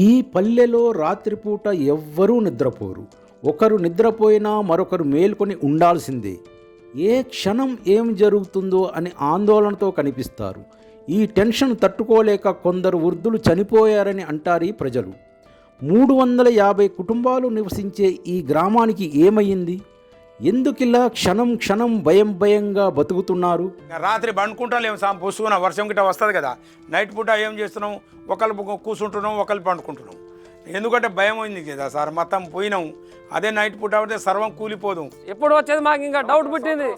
ఈ పల్లెలో రాత్రిపూట ఎవ్వరూ నిద్రపోరు. ఒకరు నిద్రపోయినా మరొకరు మేల్కొని ఉండాల్సిందే. ఏ క్షణం ఏం జరుగుతుందో అని ఆందోళనతో కనిపిస్తారు. ఈ టెన్షన్ తట్టుకోలేక కొందరు వృద్ధులు చనిపోయారని అంటారు ఈ ప్రజలు. మూడు వందల యాభై కుటుంబాలు నివసించే ఈ గ్రామానికి ఏమయ్యింది? ఎందుకిలా క్షణం క్షణం భయం భయంగా బతుకుతున్నారు? రాత్రి పండుకుంటాలేము సాం పుసుకున్న వర్షం గిట్ట వస్తుంది కదా. నైట్ పూట ఏం చేస్తున్నాం ఒకళ్ళు కూర్చుంటున్నాం ఒకళ్ళు పండుకుంటున్నాం. ఎందుకంటే భయం అయింది కదా సార్? మొత్తం పోయినాం. అదే నైట్ పూట పడితే సర్వం కూలిపోదు. ఎప్పుడు వచ్చేది మాకు ఇంకా డౌట్ పుట్టింది.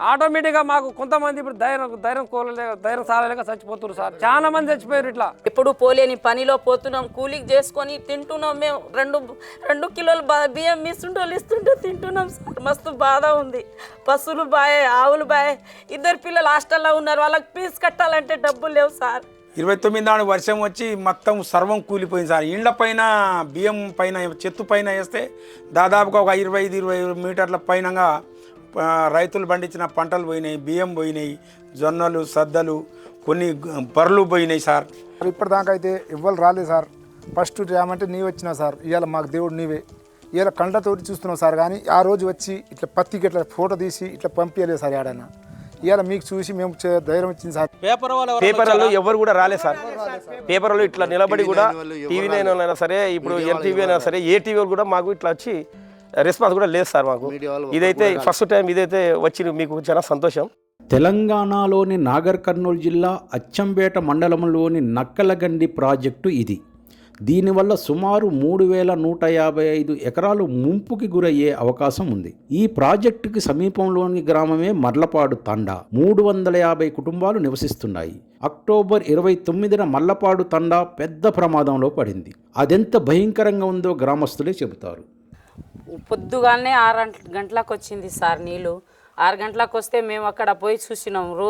ఆటోమేటిక్గా మాకు కొంతమంది ఇప్పుడు ధైర్యం ధైర్యం కోలలేక ధైర్యం సాలలేక చచ్చిపోతున్నారు సార్. చాలా మంది చచ్చిపోయారు ఇట్లా. ఎప్పుడు పోలేని పనిలో పోతున్నాం. కూలికి చేసుకొని తింటున్నాం మేము. రెండు రెండు కిలోలు బ- బియ్యం మిస్తుంటోళ్ళు ఇస్తుంటే తింటున్నాం సార్. మస్తు బాధ ఉంది. పశువులు బాయ్ ఆవులు బాయ్. ఇద్దరు పిల్లలు హాస్టల్లో ఉన్నారు. వాళ్ళకి ఫీజు కట్టాలంటే డబ్బులు లేవు సార్. ఇరవై తొమ్మిది నాడు వర్షం వచ్చి మొత్తం సర్వం కూలిపోయింది సార్. ఇండ్ల పైన బియ్యం పైన చెత్తు పైన వేస్తే దాదాపుగా ఒక ఇరవై ఐదు ఇరవై మీటర్ల పైనగా రైతులు పండించిన పంటలు పోయినాయి బియ్యం పోయినాయి జొన్నలు సద్దలు కొన్ని బర్రెలు పోయినాయి సార్. ఇప్పటిదాకా అయితే ఎవ్వరు రాలేదు సార్. ఫస్ట్ రామంటే నీవు వచ్చినావు సార్. ఇవాళ మాకు దేవుడు నీవే. ఇవాళ కండ్లతోటి చూస్తున్నావు సార్. కానీ ఆ రోజు వచ్చి ఇట్లా పత్తికి ఇట్లా ఫోటో తీసి ఇట్లా పంపించలేదు సార్ ఏడైనా ఇవాళ మీకు చూసి మేము ధైర్యం వచ్చింది సార్. పేపర్లలో ఎవరు కూడా రాలేదు సార్. పేపర్లో ఇట్లా నిలబడి కూడా టీవీ నైన్ అయినా సరే ఇప్పుడు ఎన్టీవీ అయినా సరే ఏ టీవీ వాళ్ళు కూడా మాకు ఇట్లా వచ్చి రెస్పాన్స్ కూడా లేదు సార్ మాకు. ఇదైతే ఫస్ట్ టైం ఇదైతే వచ్చి మీకు చాలా సంతోషం. తెలంగాణలోని నాగర్ కర్నూలు జిల్లా అచ్చంపేట మండలంలోని నక్కలగండి ప్రాజెక్టు ఇది. దీనివల్ల సుమారు మూడు వేల నూట యాభై ఐదు ఎకరాలు ముంపుకి గురయ్యే అవకాశం ఉంది. ఈ ప్రాజెక్టుకి సమీపంలోని గ్రామమే మర్లపాడు తండా. మూడు వందల యాభై కుటుంబాలు నివసిస్తున్నాయి. అక్టోబర్ ఇరవై తొమ్మిదిన మల్లపాడు తండా పెద్ద ప్రమాదంలో పడింది. అదెంత భయంకరంగా ఉందో గ్రామస్తులే చెబుతారు. పొద్దుగానే ఆరు గంటలకు వచ్చింది సార్ నీళ్ళు. ఆరు గంటలకు వస్తే మేము అక్కడ పోయి చూసినాం. రో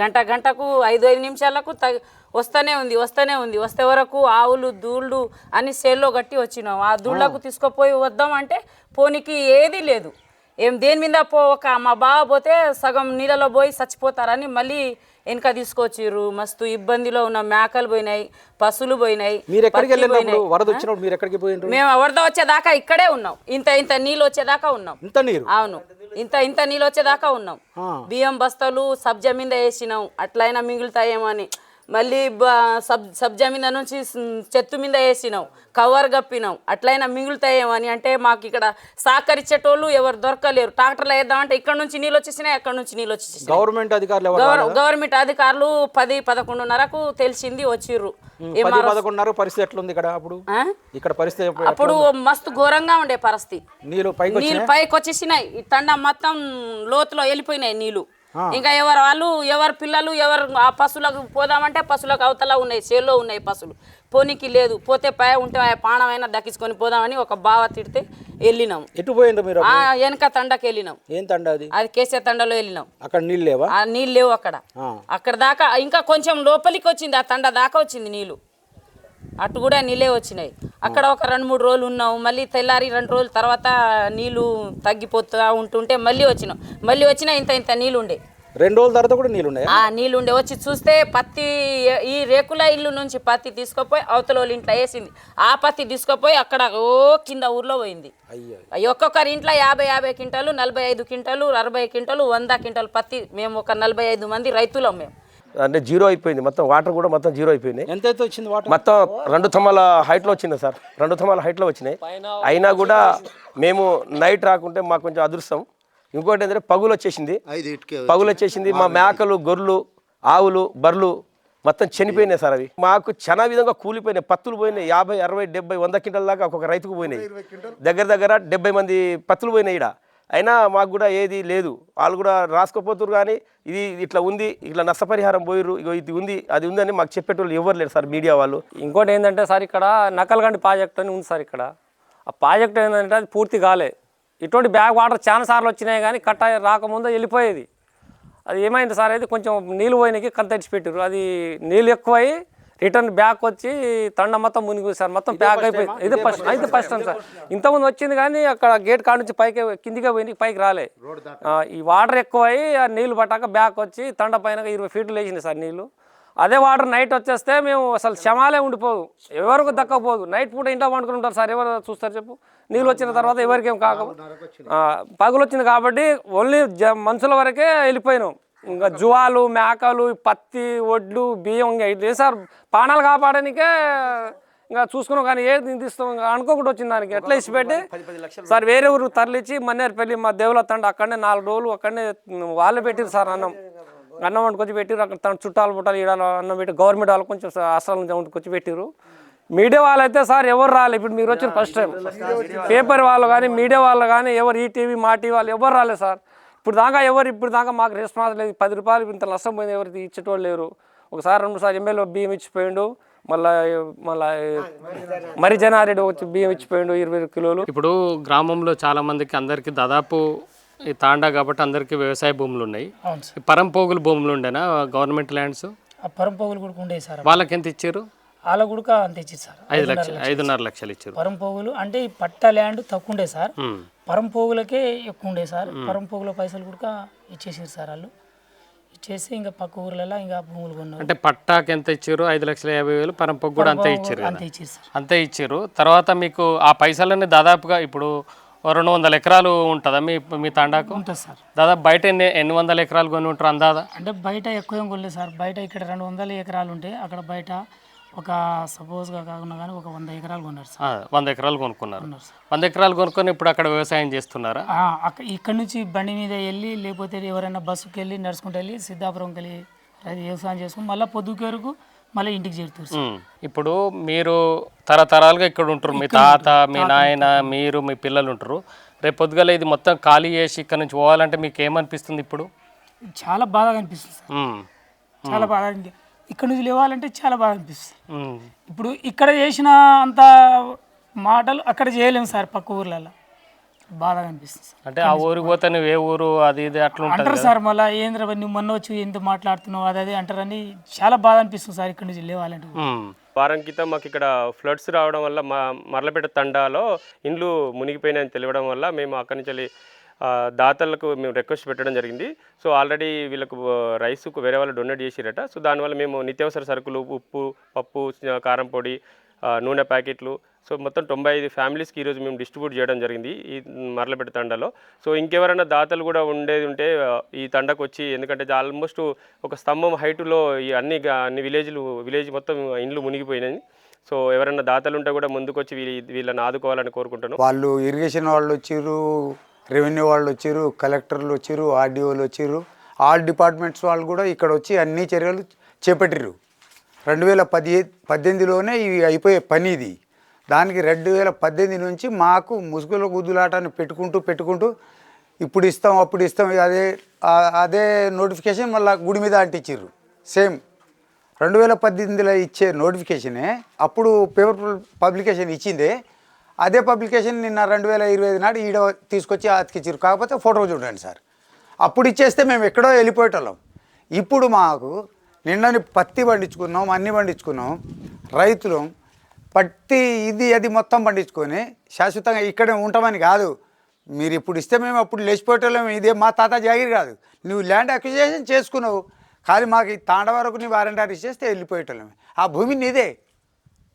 గంట గంటకు ఐదు ఐదు నిమిషాలకు తగ వస్తూనే ఉంది వస్తూనే ఉంది. వస్తే వరకు ఆవులు దూళ్ళు అని సేల్లో కట్టి వచ్చినాం. ఆ దూళ్ళకు తీసుకుపోయి వద్దామంటే పోనీకి ఏదీ లేదు. ఏం దేని మీద పో ఒక మా బావ పోతే సగం నీళ్ళలో పోయి చచ్చిపోతారని మళ్ళీ వెనక తీసుకొచ్చిర్రు. మస్తు ఇబ్బందిలో ఉన్న. మేకలు పోయినాయి పశువులు పోయినాయి మేము వరద వచ్చేదాకా ఇక్కడే ఉన్నాం. ఇంత ఇంత నీళ్ళు వచ్చేదాకా ఉన్నాం. ఇంత నీరు? అవును. ఇంత ఇంత నీళ్ళు వచ్చేదాకా ఉన్నాం. బియ్యం బస్తాలు సబ్జా మీద వేసినాం. అట్లయినా మిగులుతాయేమో అని. మళ్ళీ సబ్ సబ్జా మీద నుంచి చెత్త మీద వేసినాం కవర్ కప్పినాం అట్లయినా మిగులుతాయేమో అని అంటే మాకు ఇక్కడ సహకరించేటోళ్ళు ఎవరు దొరకలేరు. ట్రాక్టర్లో వేద్దామంటే ఇక్కడ నుంచి నీళ్ళు వచ్చేసినాయి అక్కడ నుంచి నీళ్ళు వచ్చేసినాయి. గవర్నమెంట్ అధికారులు గవర్నమెంట్ అధికారులు పది పదకొండున్నరకు తెలిసింది వచ్చిర్రు. పది MRO పదకొండున్నర పరిస్థితి ఎట్లుంది ఇక్కడ అప్పుడు? ఇక్కడ పరిస్థితి అప్పుడు మస్తు ఘోరంగా ఉండే పరిస్థితి. నీళ్ళు పైకి నీళ్ళు పైకి వచ్చేసినాయి. తండ మొత్తం లోతులో వెళ్ళిపోయినాయి నీళ్ళు. ఇంకా ఎవరు వాళ్ళు ఎవరు పిల్లలు ఎవరు ఆ పశువులకు పోదామంటే పశువులకు అవతల ఉన్నాయి చేల్లో ఉన్నాయి పశువులు. పోనీకి లేదు పోతే పై ఉంటే ఆ పానమైనా దక్కించుకొని పోదామని ఒక బావ తిడితే వెళ్ళినాం. ఎటు పోయిండ్రు మీరు ఆ వెనక తండకి వెళ్ళినాం. ఏం తండ అది? అది కేసే తండలో వెళ్ళినాం. అక్కడ నీళ్ళు లేవా? ఆ నీళ్ళు లేవు అక్కడ. అక్కడ దాకా ఇంకా కొంచెం లోపలికి వచ్చింది ఆ తండ దాకా వచ్చింది నీళ్ళు. అటు కూడా నీళ్ళే వచ్చినాయి. అక్కడ ఒక రెండు మూడు రోజులు ఉన్నాం మళ్ళీ తెల్లారి రెండు రోజుల తర్వాత నీళ్ళు తగ్గిపోతా ఉంటుంటే మళ్ళీ వచ్చినాం. మళ్ళీ వచ్చినా ఇంత ఇంత నీళ్ళు ఉండే రెండు రోజుల తర్వాత కూడా నీళ్ళు ఉన్నాయా ఆ నీళ్ళు ఉండే వచ్చి చూస్తే పత్తి ఈ రేకుల ఇల్లు నుంచి పత్తి తీసుకుపోయి అవతల వాళ్ళ ఇంట్లో వేసింది. ఆ పత్తి తీసుకుపోయి అక్కడ ఓ కింద ఊర్లో పోయింది. అయ్యో ఒక్కొక్కరి ఇంట్లో యాభై యాభై క్వింటాలు నలభై ఐదు క్వింటాలు అరవై క్వింటాలు వంద క్వింటాలు పత్తి. మేము ఒక నలభై ఐదు మంది రైతులం మేము. అంటే జీరో అయిపోయింది. మొత్తం వాటర్ కూడా మొత్తం జీరో అయిపోయింది ఎంత అయితే వచ్చింది వాటర్? మొత్తం రెండు తమ్మల హైట్లో వచ్చింది సార్. రెండు తమ్మల హైట్లో వచ్చినాయి. అయినా కూడా మేము నైట్ రాకుంటే మాకు కొంచెం అదృష్టం. ఇంకోటి ఏంటంటే పగులు వచ్చేసింది. పగులు వచ్చేసింది. మా మేకలు గొర్రెలు ఆవులు బర్రెలు మొత్తం చనిపోయినాయి సార్ అవి. మాకు చాలా విధంగా కూలిపోయినాయి. పత్తులు పోయినాయి. యాభై అరవై డెబ్బై వంద క్వింటల్ దాకా ఒక్కొక్క రైతుకు పోయినాయి. దగ్గర దగ్గర డెబ్బై మంది పత్తులు పోయినాయి ఇక్కడ అయినా మాకు కూడా ఏది లేదు. వాళ్ళు కూడా రాసుకోపోతురు కానీ ఇది ఇట్లా ఉంది ఇట్లా నష్టపరిహారం పోయిర్రు ఇగో ఇది ఉంది అది ఉందని మాకు చెప్పేటోళ్ళు ఎవరు లేరు సార్ మీడియా వాళ్ళు. ఇంకోటి ఏంటంటే సార్ ఇక్కడ నకల్గండి ప్రాజెక్ట్ అని ఉంది సార్ ఇక్కడ. ఆ ప్రాజెక్ట్ ఏంటంటే అది పూర్తి కాలే. ఇటువంటి బ్యాక్ వాటర్ చాలా సార్లు వచ్చినాయి కానీ కట్ట రాకముందు వెళ్ళిపోయేది. అది ఏమైంది సార్? అయితే కొంచెం నీళ్ళు పోయినకి కంతడిచి పెట్టారు అది నీళ్ళు ఎక్కువై రిటర్న్ బ్యాక్ వచ్చి తండ మొత్తం మునిగి సార్ మొత్తం ప్యాక్ అయిపోయింది ఇది ఫస్ట్ అయితే ఫస్ట్ టైం సార్. ఇంతకుముందు వచ్చింది కానీ అక్కడ గేట్ కాడ నుంచి పైకి కిందికి పోయింది పైకి రాలే. ఈ వాటర్ ఎక్కువై ఆ నీళ్ళు పట్టాక బ్యాక్ వచ్చి తండ పైన ఇరవై ఫీట్లు వేసింది సార్ నీళ్ళు అదే వాటర్ నైట్ వచ్చేస్తే మేము అసలు శమాలే ఉండిపోదు ఎవరికి దక్కపోదు నైట్ పూట ఇంట్లో వండుకుని ఉంటారు సార్ ఎవరు చూస్తారు చెప్పు? నీళ్ళు వచ్చిన తర్వాత ఎవరికి ఏం కాక పగులు వచ్చింది. కాబట్టి ఓన్లీ జ మనుషుల వరకే వెళ్ళిపోయినాం. ఇంకా జువాలు మేకలు పత్తి వడ్లు బియ్యం ఇంకా ఇది సార్ పానాలు కాపాడడానికే ఇంకా చూసుకున్నాం కానీ ఏది తీస్తాం అనుకోకుండా వచ్చింది దానికి ఎట్లా ఇచ్చి పెట్టి సార్ వేరే ఊరు తరలిచ్చి మన్నేరుపల్లి మా దేవుల తండ్రి అక్కడనే నాలుగు రోజులు అక్కడనే వాళ్ళే పెట్టిరు సార్ అన్నం. అన్నం వండుకొచ్చి పెట్టిరు అక్కడ తన చుట్టాలు పుట్టాలు ఈడాలు అన్నం పెట్టి గవర్నమెంట్ వాళ్ళు కొంచెం అసలు నుంచి వండుకొచ్చి పెట్టిరు మీడియా వాళ్ళు అయితే సార్ ఎవరు రాలేదు ఇప్పుడు మీరు వచ్చిన ఫస్ట్ టైం పేపర్ వాళ్ళు కానీ మీడియా వాళ్ళు కానీ ఎవరు ఈ టీవీ మా టీవీ వాళ్ళు ఎవరు రాలేదు సార్. ఇప్పుడు దాకా ఎవరు ఇప్పుడు దాకా మాకు రెస్పాన్స్ లేదు. పది రూపాయలు ఇంత నష్టం పోయింది ఎవరు ఇచ్చేటోళ్ళు లేరు. ఒకసారి రెండు సార్లు ఎమ్మెల్యే బియ్యం ఇచ్చిపోయిండు. మళ్ళీ మళ్ళీ మరి జనారెడ్డి వచ్చి బియ్యం ఇచ్చిపోయిండు ఇరవై కిలోలు. ఇప్పుడు గ్రామంలో చాలా మందికి అందరికి దాదాపు ఈ తాండా కాబట్టి అందరికి వ్యవసాయ భూములు ఉన్నాయి. పరంపోగులు భూములు ఉండేనా గవర్నమెంట్ ల్యాండ్స్? ఆ పరంపోగులు కూడా ఉండే సార్. వాళ్ళకి ఎంత ఇచ్చారు? వాళ్ళ గుడక అంత ఇచ్చింది సార్. ఐదు లక్షలు ఐదున్నర లక్షలు ఇచ్చారు. పరంపోగులు అంటే ఈ పట్ట ల్యాండ్ తక్కువ ఉండే సార్ పరంపోగులకే ఎక్కువ ఉండే సార్. పరంపోగుల పైసలు కూడా ఇచ్చేసారు సార్ వాళ్ళు. ఇచ్చేసి ఇంకా పక్క ఊర్లలో ఇంకా భూములు కొన్నారు. అంటే పట్టాకి ఎంత ఇచ్చారు? ఐదు లక్షల యాభై వేలు పరంపోగు కూడా అంతే ఇచ్చారు అంత ఇచ్చారు సార్. అంతే ఇచ్చారు. తర్వాత మీకు ఆ పైసలన్నీ దాదాపుగా ఇప్పుడు రెండు వందల ఎకరాలు ఉంటుందా మీ మీ తాండాకు? ఉంటుంది సార్. దాదాపు బయట ఎన్ని ఎన్ని వందల ఎకరాలు కొని ఉంటారు అందాదా అంటే బయట ఎక్కువ ఏం కొనలేదు సార్. బయట ఇక్కడ రెండు వందల ఎకరాలు ఉంటే అక్కడ బయట ఒక సపోజ్గా కాకుండా కానీ ఒక వంద ఎకరాలు కొన్నారు సార్. వంద ఎకరాలు కొనుక్కున్నారు. వంద ఎకరాలు కొనుక్కొని ఇప్పుడు అక్కడ వ్యవసాయం చేస్తున్నారా? ఇక్కడ నుంచి బండి మీద వెళ్ళి లేకపోతే ఎవరైనా బస్సుకి వెళ్ళి నడుచుకుంటూ వెళ్ళి సిద్ధాపురంకి వెళ్ళి వ్యవసాయం చేసుకుని మళ్ళీ పొద్దుకి వరకు మళ్ళీ ఇంటికి చేరుతారు. ఇప్పుడు మీరు తరతరాలుగా ఇక్కడ ఉంటారు. మీ తాత మీ నాయన మీరు మీ పిల్లలు ఉంటారు. రేపు పొద్దుగల ఇది మొత్తం ఖాళీ చేసి ఇక్కడ నుంచి పోవాలంటే మీకు ఏమనిపిస్తుంది ఇప్పుడు? చాలా బాధగా అనిపిస్తుంది. చాలా బాగా అనిపి- ఇక్కడ నుంచి లేవాలంటే చాలా బాగా అనిపిస్తుంది. ఇప్పుడు ఇక్కడ చేసిన అంత మాటలు అక్కడ చేయలేము సార్ పక్క ఊర్లలో బాధగా అనిపిస్తుంది సార్. అంటే ఆ ఊరికి పోతే నువ్వు ఏ ఊరు అది ఇది అట్లా అంటారు సార్ మళ్ళీ ఏంద్ర నువ్వు మొన్న వచ్చి ఎంత మాట్లాడుతున్నావు అది అది అంటారని చాలా బాధ అనిపిస్తుంది సార్ ఇక్కడ నుంచి లేవాలంటే. వారం క్రితం మాకు ఇక్కడ ఫ్లడ్స్ రావడం వల్ల మా మర్లపేట తండాలో ఇండ్లు మునిగిపోయినాయని తెలియడం వల్ల మేము అక్కడి నుంచి దాతలకు మేము రిక్వెస్ట్ పెట్టడం జరిగింది. సో ఆల్రెడీ వీళ్ళకు రైస్ వేరే వాళ్ళు డొనేట్ చేసిరట. సో దానివల్ల మేము నిత్యావసర సరుకులు ఉప్పు పప్పు కారం పొడి నూనె ప్యాకెట్లు సో మొత్తం తొంభై ఐదు ఫ్యామిలీస్కి ఈరోజు మేము డిస్ట్రిబ్యూట్ చేయడం జరిగింది ఈ మర్లపేట తండాలో. సో ఇంకెవరైనా దాతలు కూడా ఉండేది ఉంటే ఈ తండకు వచ్చి ఎందుకంటే ఆల్మోస్ట్ ఒక స్తంభం హైటులో ఈ అన్ని అన్ని విలేజ్లు విలేజ్ మొత్తం ఇండ్లు మునిగిపోయినాయి. సో ఎవరైనా దాతలు ఉంటే కూడా ముందుకొచ్చి వీళ్ళని ఆదుకోవాలని కోరుకుంటున్నాను వాళ్ళు ఇరిగేషన్ వాళ్ళు వచ్చిర్రు రెవెన్యూ వాళ్ళు వచ్చారు కలెక్టర్లు వచ్చారు ఆర్డీఓలు వచ్చారు. ఆల్ డిపార్ట్మెంట్స్ వాళ్ళు కూడా ఇక్కడ వచ్చి అన్ని చర్యలు చేపట్టిరు రెండు వేల పది పద్దెనిమిదిలోనే ఇవి అయిపోయే పని ఇది. దానికి రెండు వేల పద్దెనిమిది నుంచి మాకు ముసుగుల గుద్దులాటాన్ని పెట్టుకుంటూ పెట్టుకుంటూ ఇప్పుడు ఇస్తాం అప్పుడు ఇస్తాం అదే అదే నోటిఫికేషన్ మళ్ళీ గుడి మీద అంటించారు సేమ్. రెండు వేల పద్దెనిమిదిలో ఇచ్చే నోటిఫికేషనే అప్పుడు పేపర్ పబ్లికేషన్ ఇచ్చిందే. అదే పబ్లికేషన్ నిన్న రెండు వేల ఇరవై ఐదు నాడు ఈడ తీసుకొచ్చి అతికిచ్చారు కాకపోతే ఫోటో చూడండి సార్. అప్పుడు ఇచ్చేస్తే మేము ఎక్కడో వెళ్ళిపోయేటోళ్ళం. ఇప్పుడు మాకు నిన్నని పత్తి పండించుకున్నాం అన్ని పండించుకున్నాం. రైతులు పత్తి ఇది అది మొత్తం పండించుకొని శాశ్వతంగా ఇక్కడే ఉంటామని కాదు. మీరు ఇప్పుడు ఇస్తే మేము అప్పుడు లేచిపోయేటోళ్ళం. ఇదే మా తాత జాగిరి కాదు. నువ్వు ల్యాండ్ అక్విజేషన్ చేసుకున్నావు. కానీ మాకు ఈ తాండ వరకు నీ వారంటీ ఇచ్చేస్తే వెళ్ళిపోయేటోళ్ళం. ఆ భూమి నీదే.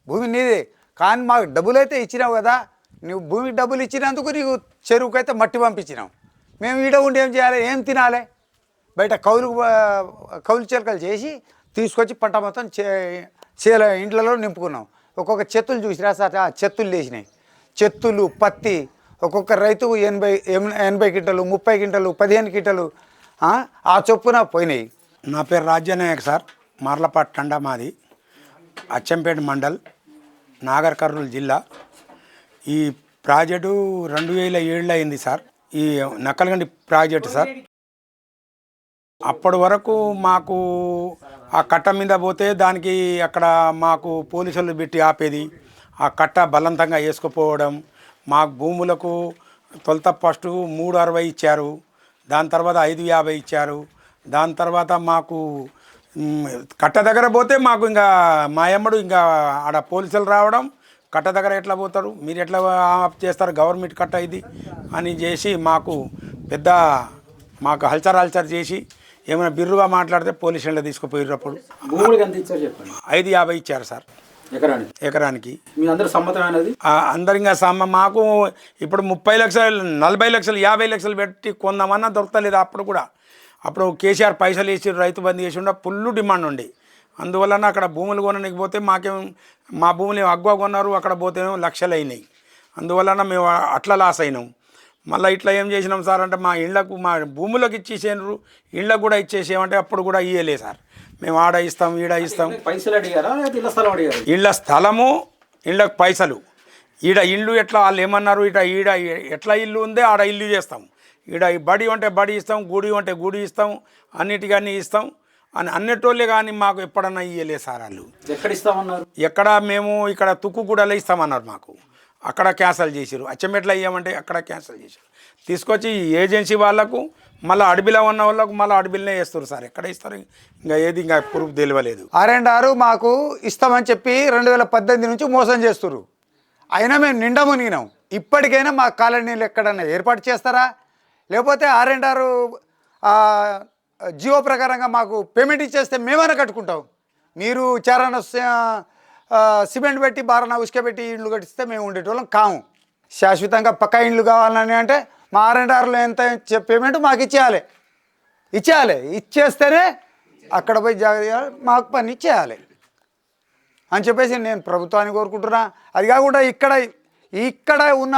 భూమి నీదే. కానీ మాకు డబ్బులు అయితే ఇచ్చినావు కదా నువ్వు భూమికి డబ్బులు ఇచ్చినందుకు నీకు చెరువుకైతే మట్టి పంపించినావు మేము ఈడ ఉండి ఏం చేయాలి ఏం తినాలి? బయట కౌలు కౌలు చిలకలు చేసి తీసుకొచ్చి పంట మొత్తం చే చేల ఇండ్లలో నింపుకున్నాం. ఒక్కొక్క చెత్తులు చూసిరా సార్? ఆ చెత్తులు లేచినాయి. చెత్తులు పత్తి ఒక్కొక్క రైతుకు ఎనభై ఎనభై కింటలు ముప్పై కింటలు పదిహేను కింటలు ఆ, చొప్పున పోయినాయి. నా పేరు రాజ్యనాయక్ సార్ మార్లపాట్ టండా మాది అచ్చంపేట మండల్. నాగర్ కర్నూలు జిల్లా. ఈ ప్రాజెక్టు రెండు వేల ఏళ్ళు అయింది సార్. ఈ నక్కలగండి ప్రాజెక్టు సార్. అప్పటి వరకు మాకు ఆ కట్ట మీద పోతే దానికి అక్కడ మాకు పోలీసులు పెట్టి ఆపేది. ఆ కట్ట బలవంతంగా వేసుకుపోవడం మా భూములకు తొలత ఫస్ట్ మూడు అరవై ఇచ్చారు. దాని తర్వాత ఐదు యాభై ఇచ్చారు. దాని తర్వాత మాకు కట్ట దగ్గర పోతే మాకు ఇంకా మా ఎమ్మడు ఇంకా ఆడ పోలీసులు రావడం కట్ట దగ్గర ఎట్లా పోతారు మీరు ఎట్లా చేస్తారు గవర్నమెంట్ కట్ట ఇది అని చేసి మాకు పెద్ద మాకు హల్చర్ హల్చర్ చేసి ఏమైనా బిర్రుగా మాట్లాడితే పోలీస్ స్టేషన్లో ఇచ్చారు చెప్పండి? ఐదు యాభై ఇచ్చారు సార్. ఎకరానికి? ఎకరానికి. మీ అందరు సమ్మతమైనది ఆ, అందరింగా సమ్మ మాకు ఇప్పుడు ముప్పై లక్షలు నలభై లక్షలు యాభై లక్షలు పెట్టి కొందామన్నా దొరకలేదు అప్పుడు కూడా. అప్పుడు కేసీఆర్ పైసలు వేసి రైతు బంద్ చేసి ఉండే ఫుల్ డిమాండ్ ఉండే. అందువలన అక్కడ భూములు కొనడానికి పోతే మాకేం మా భూములు అగ్వ కొన్నారు అక్కడ పోతేనేమో లక్షలు అయినాయి. అందువలన మేము అట్లా లాస్ అయినాం. మళ్ళీ ఇట్లా ఏం చేసినాం సార్ అంటే మా ఇళ్ళకు మా భూములకు ఇచ్చేసేనారు ఇళ్ళకు కూడా ఇచ్చేసేమంటే అప్పుడు కూడా ఇయ్యలే సార్. మేము ఆడ ఇస్తాం ఈడ ఇస్తాం. పైసలు అడిగారా? లేదా ఇళ్ళ స్థలం అడిగారు? ఇళ్ళ స్థలము ఇళ్ళకి పైసలు. ఈడ ఇల్లు ఎట్లా వాళ్ళు ఏమన్నారు ఇట ఈడ ఎట్లా ఇల్లు ఉందే ఆడ ఇల్లు చేస్తాం. ఈడ ఈ బడి ఉంటే బడి ఇస్తాం గుడి ఉంటే గుడి ఇస్తాం అన్నిటికన్నీ ఇస్తాం అని అన్నిటోళ్ళే కానీ మాకు ఎప్పుడన్నా ఇయ్యలే సార్ వాళ్ళు. ఎక్కడ ఇస్తామన్నారు? ఎక్కడ మేము ఇక్కడ తుక్కుగూడలో ఇస్తామన్నారు మాకు. అక్కడ క్యాన్సల్ చేసారు అచ్చమెట్లా ఇయ్యమంటే అక్కడ క్యాన్సల్ చేశారు తీసుకొచ్చి ఈ ఏజెన్సీ వాళ్ళకు మళ్ళీ అడవిలో ఉన్న వాళ్ళకు మళ్ళీ అడవిలోనే వేస్తారు సార్. ఎక్కడ ఇస్తారు ఇంకా ఏది? ఇంకా ప్రూఫ్ తెలియలేదు. ఆర్ అండ్ ఆరు మాకు ఇస్తామని చెప్పి రెండు వేల పద్దెనిమిది నుంచి మోసం చేస్తున్నారు అయినా మేము నిండా మునిగినాం. ఇప్పటికైనా మా కాలనీలు ఎక్కడన్నా ఏర్పాటు చేస్తారా? లేకపోతే ఆర్ అండ్ ఆర్ జియో ప్రకారంగా మాకు పేమెంట్ ఇచ్చేస్తే మేమైనా కట్టుకుంటాం. మీరు చారణ సిమెంట్ పెట్టి బారణ ఉసుక పెట్టి ఇండ్లు కట్టిస్తే మేము ఉండేటోళ్ళం కాము. శాశ్వతంగా పక్కా ఇండ్లు కావాలని అంటే మా ఆర్ అండ్ ఆర్లో ఎంత పేమెంట్ మాకు ఇచ్చేయాలి. ఇచ్చేయాలి. ఇచ్చేస్తేనే అక్కడ పోయి జాగ్రత్త మాకు పని ఇచ్చేయాలి అని చెప్పేసి నేను ప్రభుత్వాన్ని కోరుకుంటున్నా. అది కాకుండా ఇక్కడ ఇక్కడ ఉన్న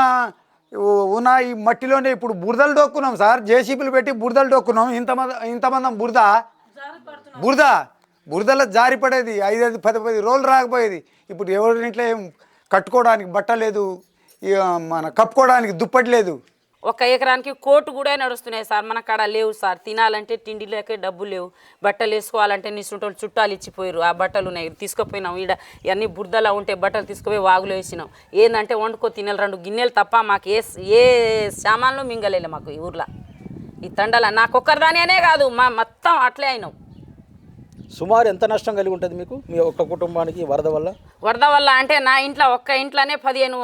ఉన్న ఈ మట్టిలోనే ఇప్పుడు బురదలు డొక్కున్నాం సార్. జేసీబీలు పెట్టి బురదలు డొక్కున్నాం ఇంతమంది ఇంతమంది బురద. బురద. బురదలో జారిపడేది ఐదు ఐదు పది పది రోజులు రాకపోయేది. ఇప్పుడు ఎవరింట్లో ఏం కట్టుకోవడానికి బట్ట లేదు. ఇక మన కప్పుకోవడానికి దుప్పటి లేదు. ఒక ఎకరానికి కోటు కూడా నడుస్తున్నాయి సార్. మన కాడ లేవు సార్. తినాలంటే తిండి లేక డబ్బు లేవు. బట్టలు వేసుకోవాలంటే నిసుంటోళ్ళు చుట్టాలు ఇచ్చిపోయారు ఆ బట్టలు ఉన్నాయి. తీసుకుపోయినాం. ఈడ ఇవన్నీ బురదలా ఉంటే బట్టలు తీసుకుపోయి వాగులో వేసినాం. ఏంటంటే వండుకో తినాలి రెండు గిన్నెలు తప్ప మాకు ఏ ఏ సామాన్లు మింగలేలే మాకు ఈ ఊర్లో. ఈ తండల నాకొక్కరిదానే కాదు. మా మొత్తం అట్లే అయినాం. సుమారు ఎంత నష్టం కలిగి ఉంటుంది మీకు? మీ ఒక్క కుటుంబానికి వరద వల్ల? వరద వల్ల అంటే నా ఇంట్లో ఒక్క ఇంట్లోనే పదిహేను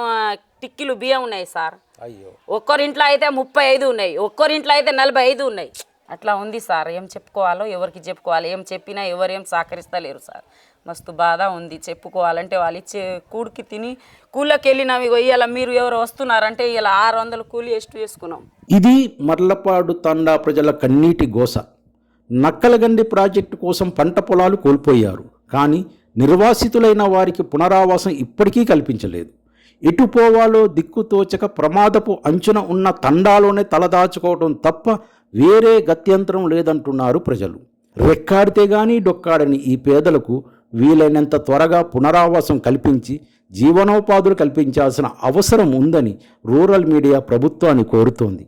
టిక్కిలు బియ్యం ఉన్నాయి సార్. అయ్యో. ఒక్కరింట్లో అయితే ముప్పై ఐదు ఉన్నాయి. ఒక్కరింట్లో అయితే నలభై ఐదు ఉన్నాయి. అట్లా ఉంది సార్. ఏం చెప్పుకోవాలో ఎవరికి చెప్పుకోవాలి? ఏం చెప్పినా ఎవరేం సహకరిస్తలేరు సార్. మస్తు బాధ ఉంది. చెప్పుకోవాలంటే వాళ్ళు ఇచ్చే కూడికి తిని కూలకి వెళ్ళినాం ఇగో ఇవాళ మీరు ఎవరు వస్తున్నారంటే ఇలా ఆరు వందలు కూలి ఎస్ట్ వేసుకున్నాం ఇది మర్లపాడు తండా ప్రజల కన్నీటి గోస. నక్కలగండి ప్రాజెక్టు కోసం పంట పొలాలు కోల్పోయారు. కానీ నిర్వాసితులైన వారికి పునరావాసం ఇప్పటికీ కల్పించలేదు. ఎటు పోవాలో దిక్కుతోచక ప్రమాదపు అంచున ఉన్న తండాలోనే తలదాచుకోవడం తప్ప వేరే గత్యంతరం లేదంటున్నారు ప్రజలు. రెక్కాడితే గాని డొక్కాడని ఈ పేదలకు వీలైనంత త్వరగా పునరావాసం కల్పించి జీవనోపాధులు కల్పించాల్సిన అవసరం ఉందని రూరల్ మీడియా ప్రభుత్వాన్ని కోరుతోంది.